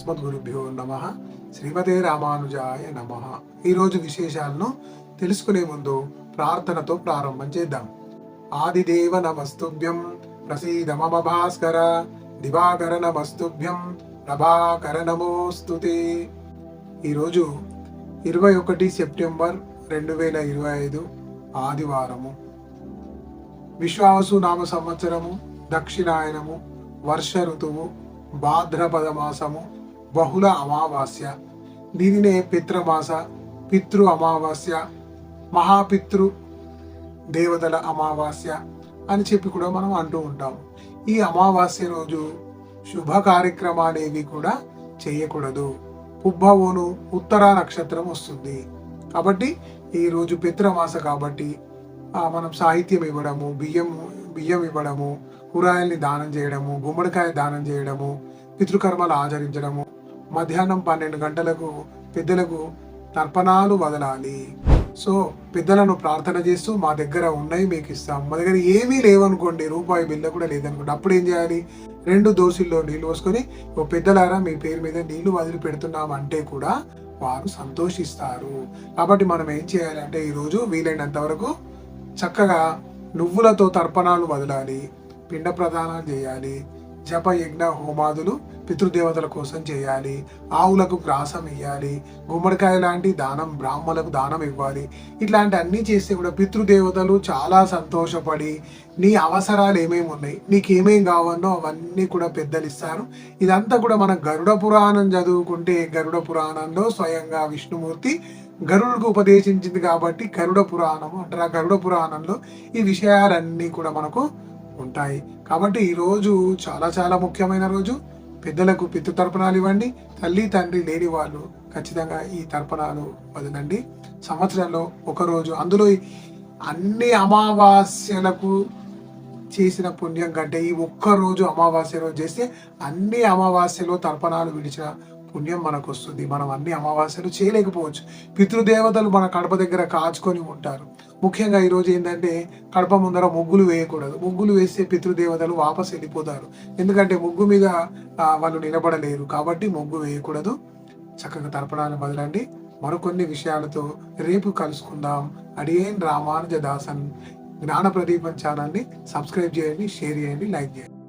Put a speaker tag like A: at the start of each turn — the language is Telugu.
A: అస్మద్గురుభ్యో నమ. శ్రీమతే రామానుజాయ నమ. ఈరోజు విశేషాలను తెలుసుకునే ముందు ప్రార్థనతో ప్రారంభం చేద్దాం. ఆదిదేవ నమస్తుభ్యం ప్రసీద మమ భాస్కర దివాకర నమస్తుభ్యం ప్రభాకర నమోస్తుతే ఈరోజు ఇరవై ఒకటి సెప్టెంబర్ రెండు వేల ఇరవై ఐదు ఆదివారము. విశ్వాసు నామ సంవత్సరము దక్షిణాయనము వర్ష ఋతువు భాద్రపద మాసము బహుళ అమావాస్య. దీనినే పిత్రమాస పితృ అమావాస్య మహాపితృ దేవతల అమావాస్య అని చెప్పి కూడా మనం అంటూ ఉంటాం. ఈ అమావాస్య రోజు శుభ కార్యక్రమాలేవి కూడా చేయకూడదు. పుబ్బవోను ఉత్తర నక్షత్రం వస్తుంది. కాబట్టి ఈరోజు రోజు పిత్రమాస కాబట్టి మనం సాహిత్యం ఇవ్వడము బియ్యం బియ్యం ఇవ్వడము కూరగాయల్ని దానం చేయడము గుమ్మడికాయ దానం చేయడము పితృకర్మలు ఆచరించడము మధ్యాహ్నం పన్నెండు గంటలకు పెద్దలకు తర్పణాలు వదలాలి. సో పెద్దలను ప్రార్థన చేస్తూ మా దగ్గర ఉన్నాయి మీకు ఇస్తాం. మా దగ్గర ఏమీ లేవనుకోండి రూపాయి బిల్ల కూడా లేదనుకోండి. అప్పుడు ఏం చేయాలి? రెండు దోశల్లో నీళ్ళు పోసుకొని ఓ పెద్దలారా మీ పేరు మీద నీళ్ళు వదిలి పెడుతున్నాం అంటే కూడా వారు సంతోషిస్తారు. కాబట్టి మనం ఏం చేయాలంటే ఈరోజు వీలైనంత వరకు చక్కగా నువ్వులతో తర్పణాలు వదలాలి పిండ ప్రదానాలు చేయాలి జప యజ్ఞ హోమాదులు పితృదేవతల కోసం చేయాలి. ఆవులకు గ్రాసం ఇవ్వాలి గుమ్మడికాయ లాంటి దానం బ్రాహ్మణులకు దానం ఇవ్వాలి. ఇట్లాంటి అన్నీ చేస్తే కూడా పితృదేవతలు చాలా సంతోషపడి నీ అవసరాలు ఏమేమి ఉన్నాయి నీకు కావాలో అవన్నీ కూడా పెద్దలు ఇస్తారు ఇదంతా కూడా మన గరుడ పురాణం చదువుకుంటే గరుడ పురాణంలో స్వయంగా విష్ణుమూర్తి గరుడుకు ఉపదేశించింది కాబట్టి గరుడ పురాణం అంటారు. ఆ గరుడ పురాణంలో ఈ విషయాలన్నీ కూడా మనకు ఉంటాయి. కాబట్టి ఈరోజు చాలా చాలా ముఖ్యమైన రోజు. పెద్దలకు పితృ తర్పణాలు ఇవ్వండి. తల్లి తండ్రి లేని వాళ్ళు ఖచ్చితంగా ఈ తర్పణాలు వదలండి. సంవత్సరంలో ఒకరోజు అందులో అన్ని అమావాస్యలకు చేసిన పుణ్యం కంటే ఈ ఒక్క రోజు అమావాస్య రోజు చేస్తే అన్ని అమావాస్యలో తర్పణాలు విడిచిన పుణ్యం మనకు వస్తుంది మనం అన్ని అమావాస్యలు చేయలేకపోవచ్చు. పితృదేవతలు మన కడప దగ్గర కాచుకొని ఉంటారు. ముఖ్యంగా ఈరోజు ఏంటంటే కడప ముందర ముగ్గులు వేయకూడదు. ముగ్గులు వేస్తే పితృదేవతలు వాపస్ వెళ్ళిపోతారు. ఎందుకంటే ముగ్గు మీద వాళ్ళు నిలబడలేరు. కాబట్టి ముగ్గు వేయకూడదు. చక్కగా తర్పణాలు వదలండి. మరికొన్ని విషయాలతో రేపు కలుసుకుందాం. అడిగేన్ రామానుజ దాసన్ జ్ఞాన ప్రదీపం ఛానల్ని సబ్స్క్రైబ్ చేయండి షేర్ చేయండి లైక్ చేయండి.